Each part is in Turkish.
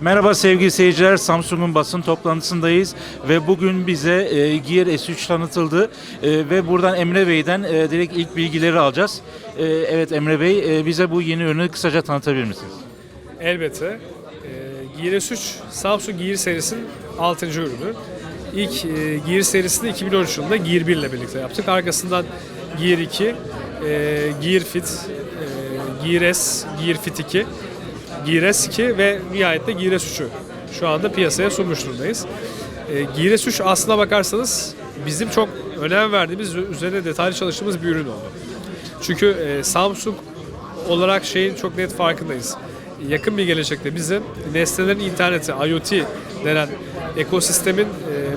Merhaba sevgili seyirciler, Samsung'un basın toplantısındayız ve bugün bize e, Gear S3 tanıtıldı E, ve buradan Emre Bey'den e, direkt ilk bilgileri alacağız. E, evet Emre Bey, e, bize bu yeni ürünü kısaca tanıtabilir misiniz? Elbette. Ee, Gear S3 Samsung Gear serisinin 6. ürünü. İlk e, Gear serisini 2013 yılında Gear 1 ile birlikte yaptık. Arkasından Gear 2, e, Gear Fit, e, Gear S, Gear Fit 2, Gear S2 ve nihayet de Gear S3'ü şu anda piyasaya sunmuş durumdayız. E, Gear S3 aslına bakarsanız bizim çok önem verdiğimiz, üzerine detaylı çalıştığımız bir ürün oldu. Çünkü e, Samsung olarak şeyin çok net farkındayız. Yakın bir gelecekte bizim nesnelerin interneti, IoT denen ekosistemin e,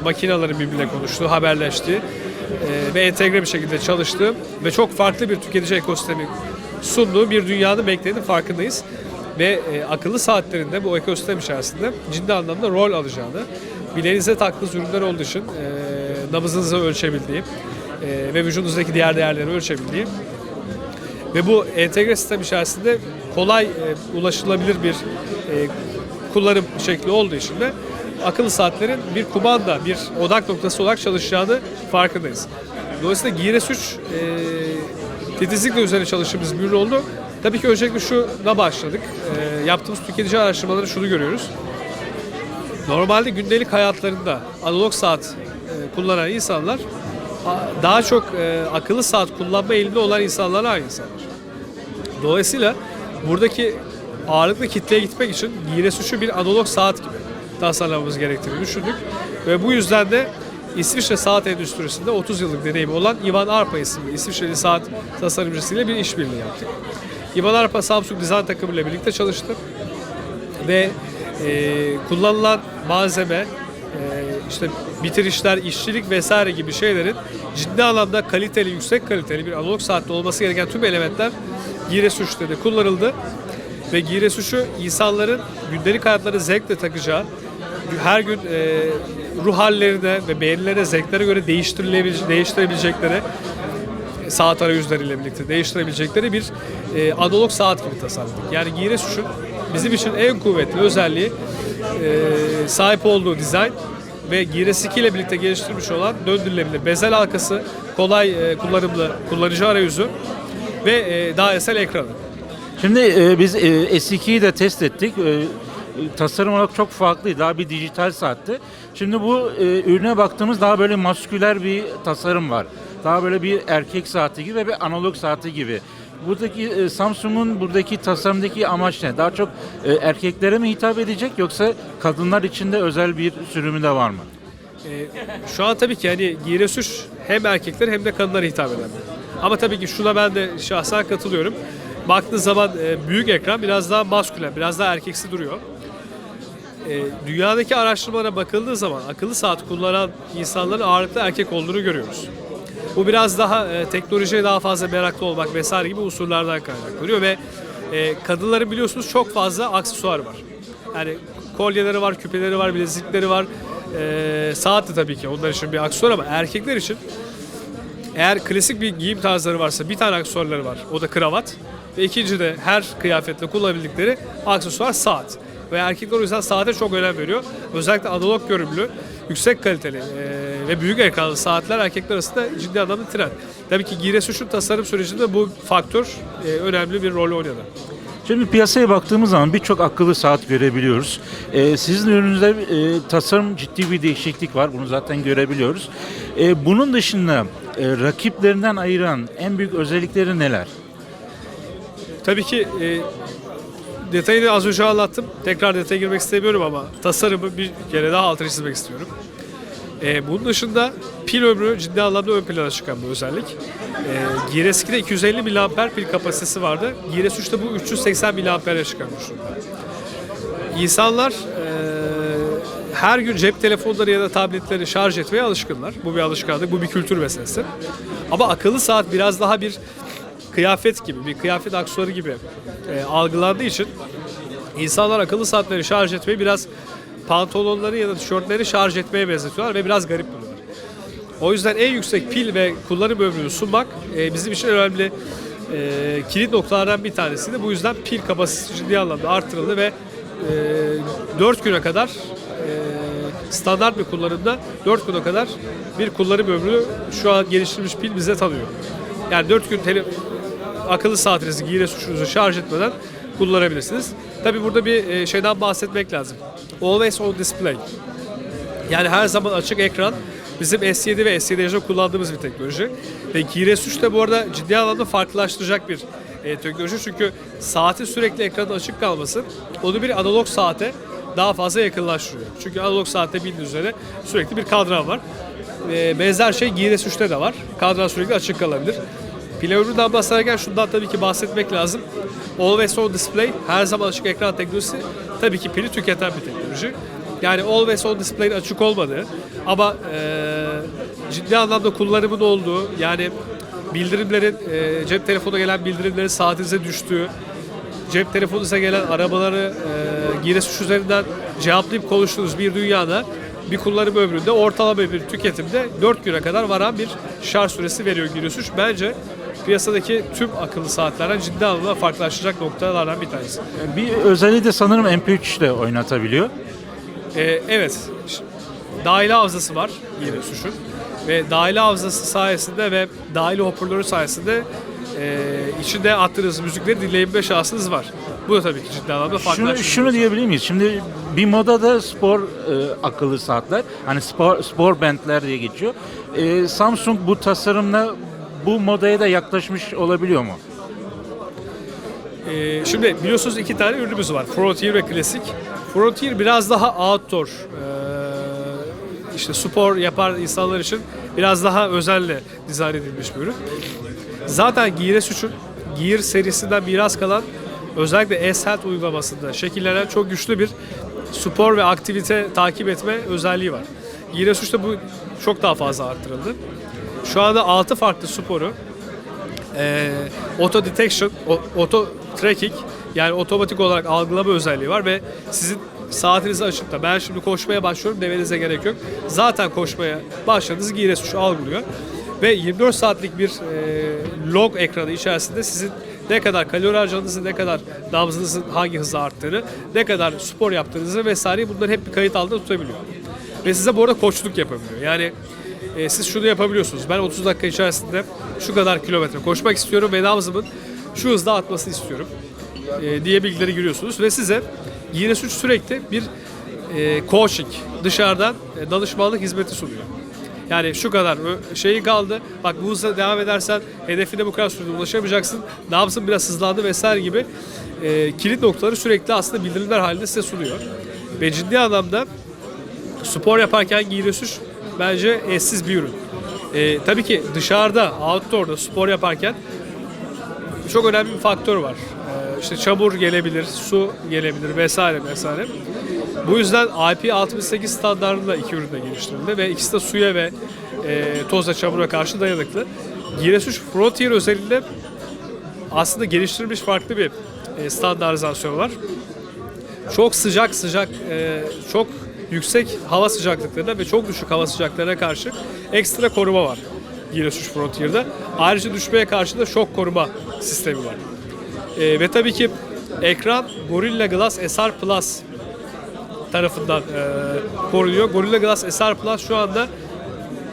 makinelerin birbirine konuştuğu, haberleştiği e, ve entegre bir şekilde çalıştığı ve çok farklı bir tüketici ekosistemi sunduğu bir dünyanın beklediğinin farkındayız. Ve e, akıllı saatlerinde bu ekosistem içerisinde ciddi anlamda rol alacağını, bileğinize taktığınız ürünler olduğu için e, nabzınızı ölçebildiği e, ve vücudunuzdaki diğer değerleri ölçebildiği ve bu entegre sistem içerisinde kolay e, ulaşılabilir bir e, kullanım şekli olduğu için de akıllı saatlerin bir kumanda, bir odak noktası olarak çalışacağını farkındayız. Dolayısıyla Gear S3 e, titizlikle üzerine çalıştığımız bir ürün oldu. Tabii ki öncelikle şuna başladık. E, yaptığımız tüketici araştırmaları şunu görüyoruz. Normalde gündelik hayatlarında analog saat e, kullanan insanlar daha çok e, akıllı saat kullanma eğiliminde olan insanlarla aynı insanlar. Dolayısıyla buradaki ağırlıklı kitleye gitmek için Gear S3'ü bir analog saat gibi tasarlamamız gerektiğini düşündük. Ve bu yüzden de İsviçre saat endüstrisinde 30 yıllık deneyimi olan Ivan Arpa isimli İsviçreli saat tasarımcısıyla bir işbirliği yaptık. Ivan Arpa Samsung Design takımıyla birlikte çalıştı ve e, kullanılan malzeme, e, işte bitirişler, işçilik vesaire gibi şeylerin ciddi anlamda kaliteli, yüksek kaliteli bir analog saatte olması gereken tüm elementler Gear S3'te de kullanıldı. Ve Gear S3'ü insanların gündelik hayatları zevkle takacağı, her gün e, ruh hallerine ve beğenilerine, zevklere göre değiştirilebilecek, değiştirebilecekleri saat arayüzleriyle birlikte değiştirebilecekleri bir e, analog saat gibi tasarladık. Yani Gear S3'ün bizim için en kuvvetli özelliği e, sahip olduğu dizayn ve Gear S2 ile birlikte geliştirilmiş olan döndürülebilir bezel halkası, kolay e, kullanımlı kullanıcı arayüzü ve e, dairesel ekranı. Şimdi e, biz e, S2'yi de test ettik. E, tasarım olarak çok farklıydı. Daha bir dijital saatti. Şimdi bu e, ürüne baktığımız daha böyle masküler bir tasarım var. Daha böyle bir erkek saati gibi ve bir analog saati gibi. Buradaki e, Samsung'un buradaki tasarımdaki amaç ne? Daha çok e, erkeklere mi hitap edecek yoksa kadınlar için de özel bir sürümü de var mı? E, şu an tabii ki Gear S3 hem erkekler hem de kadınlara hitap eden. Ama tabii ki şuna ben de şahsen katılıyorum. Baktığı zaman e, büyük ekran biraz daha maskülen, biraz daha erkeksi duruyor. E, dünyadaki araştırmalara bakıldığı zaman akıllı saat kullanan insanların ağırlıklı erkek olduğunu görüyoruz. Bu biraz daha e, teknolojiye daha fazla meraklı olmak vesaire gibi unsurlardan kaynaklanıyor ve e, kadınların biliyorsunuz çok fazla aksesuar var. Yani kolyeleri var, küpeleri var, bilezikleri var. E, saat de tabii ki onlar için bir aksesuar ama erkekler için eğer klasik bir giyim tarzları varsa bir tane aksesuarları var. O da kravat. Ve ikinci de her kıyafetle kullanabildikleri aksesuar saat. Ve erkekler o yüzden saate çok önem veriyor. Özellikle analog görünümlü, yüksek kaliteli eee, ve büyük ekranlı saatler erkekler arasında ciddi anlamda trend. Tabii ki S3'ün tasarım sürecinde bu faktör eee, önemli bir rol oynadı. Şimdi piyasaya baktığımız zaman birçok akıllı saat görebiliyoruz. Ee, sizin ürününüzde e, tasarım ciddi bir değişiklik var. Bunu zaten görebiliyoruz. Ee, bunun dışında e, rakiplerinden ayıran en büyük özellikleri neler? Tabii ki e, detayını az önce anlattım. Tekrar detaya girmek istemiyorum ama tasarımı bir kere daha altını çizmek istiyorum. E, bunun dışında pil ömrü ciddi anlamda ön plana çıkan bir özellik. E, Gear S2'de 250 mAh pil kapasitesi vardı. Gear S3'te bu 380 mAh'e çıkarmış durumda. İnsanlar e, her gün cep telefonları ya da tabletleri şarj etmeye alışkınlar. Bu bir alışkanlık, bu bir kültür meselesi. Ama akıllı saat biraz daha bir kıyafet gibi, bir kıyafet aksesuarı gibi e, algılandığı için insanlar akıllı saatleri şarj etmeyi biraz pantolonları ya da tişörtleri şarj etmeye benzetiyorlar ve biraz garip buluyorlar. O yüzden en yüksek pil ve kullanım ömrünü sunmak e, bizim için önemli e, kilit noktalardan bir tanesiydi. Bu yüzden pil kapasitesi ciddi anlamda arttırıldı ve 4 güne kadar e, standart bir kullanımda 4 güne kadar bir kullanım ömrü şu an geliştirilmiş pil bize tanıyor. Yani 4 gün tele, akıllı saatinizi giyine suçunuzu şarj etmeden kullanabilirsiniz. Tabi burada bir e, şeyden bahsetmek lazım. Always on display. Yani her zaman açık ekran bizim S7 ve S7'de kullandığımız bir teknoloji. Ve Gear S3 de bu arada ciddi anlamda farklılaştıracak bir e, teknoloji. Çünkü saatin sürekli ekranın açık kalması onu bir analog saate daha fazla yakınlaştırıyor. Çünkü analog saatte bildiğiniz üzere sürekli bir kadran var. E, benzer şey Gear S3'te de var. Kadran sürekli açık kalabilir. Pil ömründen bahsederken şundan tabii ki bahsetmek lazım. Always on display, her zaman açık ekran teknolojisi tabii ki pili tüketen bir teknoloji. Yani always on display'in açık olmadığı ama eee, ciddi anlamda kullanımın olduğu yani bildirimlerin eee, cep telefonu gelen bildirimlerin saatinize düştüğü cep telefonunuza gelen arabaları e, gire suç üzerinden cevaplayıp konuştuğunuz bir dünyada bir kullanım ömründe ortalama bir tüketimde 4 güne kadar varan bir şarj süresi veriyor gire suç. Bence piyasadaki tüm akıllı saatlerden ciddi anlamda farklılaşacak noktalardan bir tanesi. Bir özelliği de sanırım MP3 ile oynatabiliyor. Ee, evet. Dahili hafızası var yine suçun. Ve dahili hafızası sayesinde ve dahili hoparlörü sayesinde e, içinde attığınız müzikleri dinleyebilme şansınız var. Bu da tabii ki ciddi anlamda Şunu, farklılaştırıyor. şunu diyebilir miyiz? Şimdi bir moda da spor e, akıllı saatler, hani spor spor bentler diye geçiyor. E, Samsung bu tasarımla bu modaya da yaklaşmış olabiliyor mu? Ee, şimdi biliyorsunuz iki tane ürünümüz var. Frontier ve Classic. Frontier biraz daha outdoor, ee, işte spor yapar insanlar için biraz daha özenle dizayn edilmiş bir ürün. Zaten Gear S3'ün Gear serisinden miras kalan özellikle S-Health uygulamasında şekillenen çok güçlü bir spor ve aktivite takip etme özelliği var. Gear S3'te bu çok daha fazla arttırıldı. Şu anda 6 farklı sporu e, auto detection, auto tracking yani otomatik olarak algılama özelliği var ve sizin saatinizi açıp da ben şimdi koşmaya başlıyorum demenize gerek yok. Zaten koşmaya başladınız giyre suçu algılıyor. Ve 24 saatlik bir e, log ekranı içerisinde sizin ne kadar kalori harcadığınızı, ne kadar nabzınızın hangi hızla arttığını, ne kadar spor yaptığınızı vesaire bunları hep bir kayıt altında tutabiliyor. Ve size bu arada koçluk yapabiliyor. Yani e, siz şunu yapabiliyorsunuz. Ben 30 dakika içerisinde şu kadar kilometre koşmak istiyorum ve nabzımın şu hızda atmasını istiyorum e, diye bilgileri giriyorsunuz ve size yine suç sürekli bir e, coaching dışarıdan e, danışmanlık hizmeti sunuyor. Yani şu kadar şeyi kaldı. Bak bu hızla devam edersen hedefine bu kadar sürede ulaşamayacaksın. Nabzın biraz hızlandı vesaire gibi e, kilit noktaları sürekli aslında bildirimler halinde size sunuyor. Ve ciddi anlamda spor yaparken giyilir suç bence eşsiz bir ürün. Ee, tabii ki dışarıda, outdoor'da spor yaparken çok önemli bir faktör var. Ee, işte çamur gelebilir, su gelebilir vesaire vesaire. Bu yüzden IP68 standartında iki ürün de geliştirildi ve ikisi de suya ve e, toza, çamura karşı dayanıklı. Giresuç Frontier özelinde aslında geliştirilmiş farklı bir e, standartizasyon var çok sıcak sıcak e, çok yüksek hava sıcaklıklarına ve çok düşük hava sıcaklarına karşı ekstra koruma var Gear 3 Frontier'da. Ayrıca düşmeye karşı da şok koruma sistemi var. E, ve tabii ki ekran Gorilla Glass SR Plus tarafından e, korunuyor. Gorilla Glass SR Plus şu anda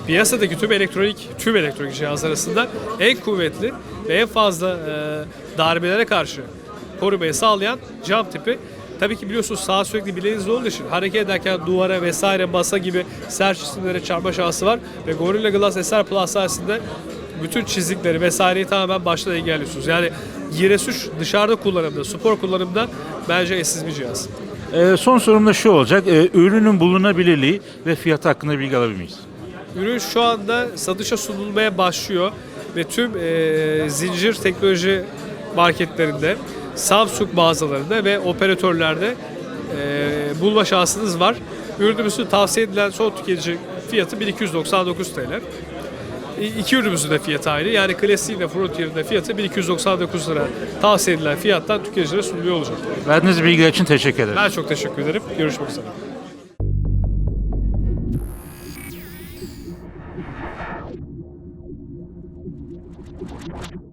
piyasadaki tüm elektronik tüm elektronik cihazlar arasında en kuvvetli ve en fazla e, darbelere karşı korumayı sağlayan cam tipi. Tabii ki biliyorsunuz sağ sürekli bileğinizde olduğu için hareket ederken duvara vesaire masa gibi sert cisimlere çarpma şansı var ve Gorilla Glass SR Plus sayesinde bütün çizikleri vesaireyi tamamen baştan engelliyorsunuz. Yani Gear 3 dışarıda kullanımda, spor kullanımda bence eşsiz bir cihaz. E, son sorum da şu olacak. E, ürünün bulunabilirliği ve fiyatı hakkında bilgi alabilir miyiz? Ürün şu anda satışa sunulmaya başlıyor ve tüm e, zincir teknoloji marketlerinde, Samsung mağazalarında ve operatörlerde e, bulma şansınız var. Ürünümüzün tavsiye edilen son tüketici fiyatı 1299 TL. İki ürünümüzün de fiyatı ayrı. Yani klasiğin de Frontier'in de fiyatı 1299 lira tavsiye edilen fiyattan tüketicilere sunuluyor olacak. Verdiğiniz bilgiler için teşekkür ederim. Ben çok teşekkür ederim. Görüşmek üzere.